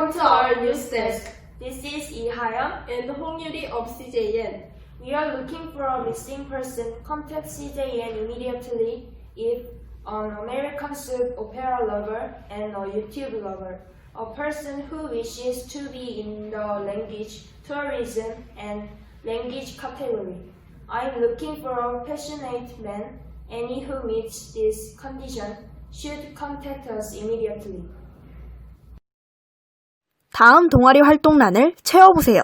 Welcome to our news desk. This is Lee Hayam. And Hong Yuri of CJN. We are looking for a missing person. Contact CJN immediately if an American soup opera lover and a YouTube lover. A person who wishes to be in the language, tourism, and language category. I'm looking for a passionate man. Any who meets this condition should contact us immediately. 다음 동아리 활동란을 채워보세요.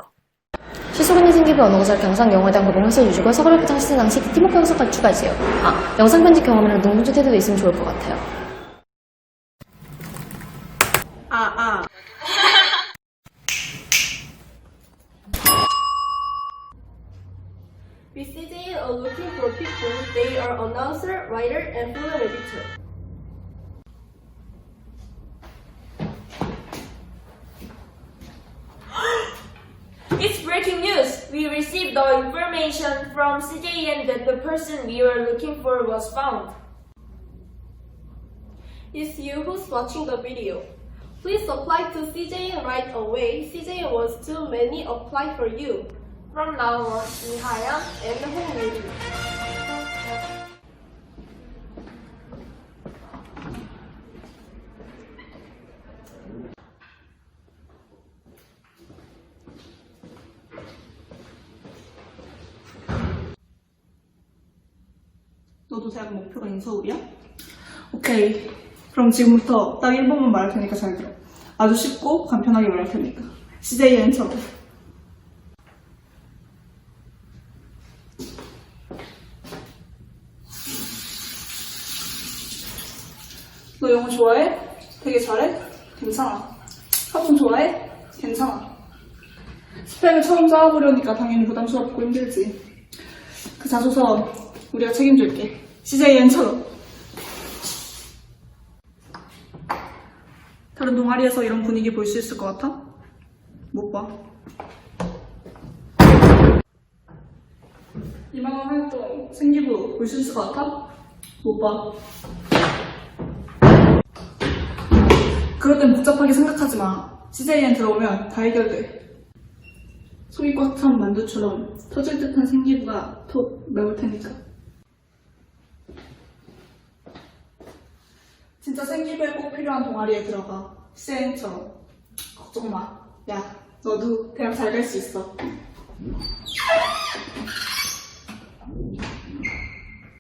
시소근이 생기부 언어고사 경상 영어에 대한 고정 학습 유지고 서글 포장 시즌 당시 팀워크 영상까지 추가해주세요. 아, 영상 편집 경험이랑 농문주 태도도 있으면 좋을 것 같아요. 아, 아. We are looking for people. They are announcer, writer, and film editor. It's breaking news! We received the information from CJN that the person we were looking for was found. It's you who's watching the video. Please apply to CJN right away. CJN wants too many apply for you. From now on, Ihayam And Hong 너도 대학 목표가 인서울이야? 오케이. 그럼 지금부터 딱 1번만 말할 테니까 잘 들어. 아주 쉽고 간편하게 말할 테니까. CJN처럼. 너 영어 좋아해? 되게 잘해? 괜찮아. 학원 좋아해? 괜찮아. 스펙을 처음 쌓아보려니까 당연히 부담스럽고 힘들지. 그 자소서 우리가 책임질게. CJN처럼. 다른 동아리에서 이런 분위기 볼 수 있을 것 같아? 못 봐. 이만한 활동 생기부 볼 수 있을 것 같아? 못 봐. 그럴 땐 복잡하게 생각하지 마. CJN 들어오면 다 해결돼. 속이 꽉 찬 만두처럼 터질 듯한 생기부가 톡 메울 테니까. 진짜 생리배 꼭 필요한 동아리에 들어가. 센터. 걱정 마. 야, 너도 대학 잘될수 있어.